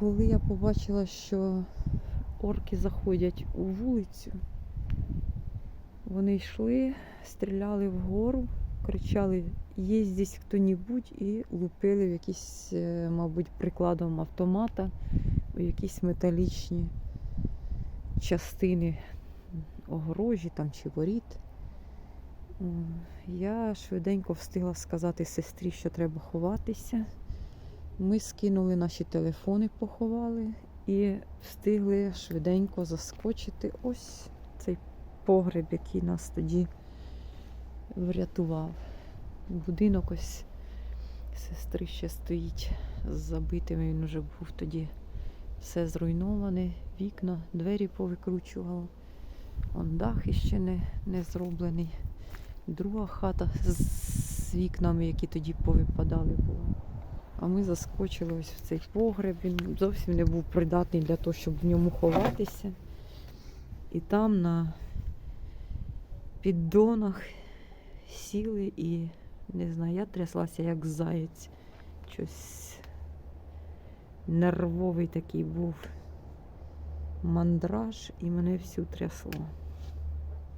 коли я побачила, що орки заходять у вулицю, вони йшли, стріляли вгору, кричали є здесь хто-небудь і лупили в якісь, е, мабуть, прикладом автомата, у якісь металічні частини огорожі там чи воріт. Я швиденько встигла сказати сестрі, що треба ховатися. Ми скинули наші телефони, поховали і встигли швиденько заскочити ось цей погреб, який нас тоді врятував. Будинок ось сестри ще стоїть з забитими. Він вже був тоді все зруйноване, вікна, двері повикручувало. Он дах іще не, не зроблений. Друга хата з, з вікнами, які тоді повипадали була. А ми заскочили ось в цей погреб. Він зовсім не був придатний для того, щоб в ньому ховатися. І там на піддонах сіли і не знаю, я тряслася як заєць. Щось нервовий такий був мандраж, і мене всю трясло.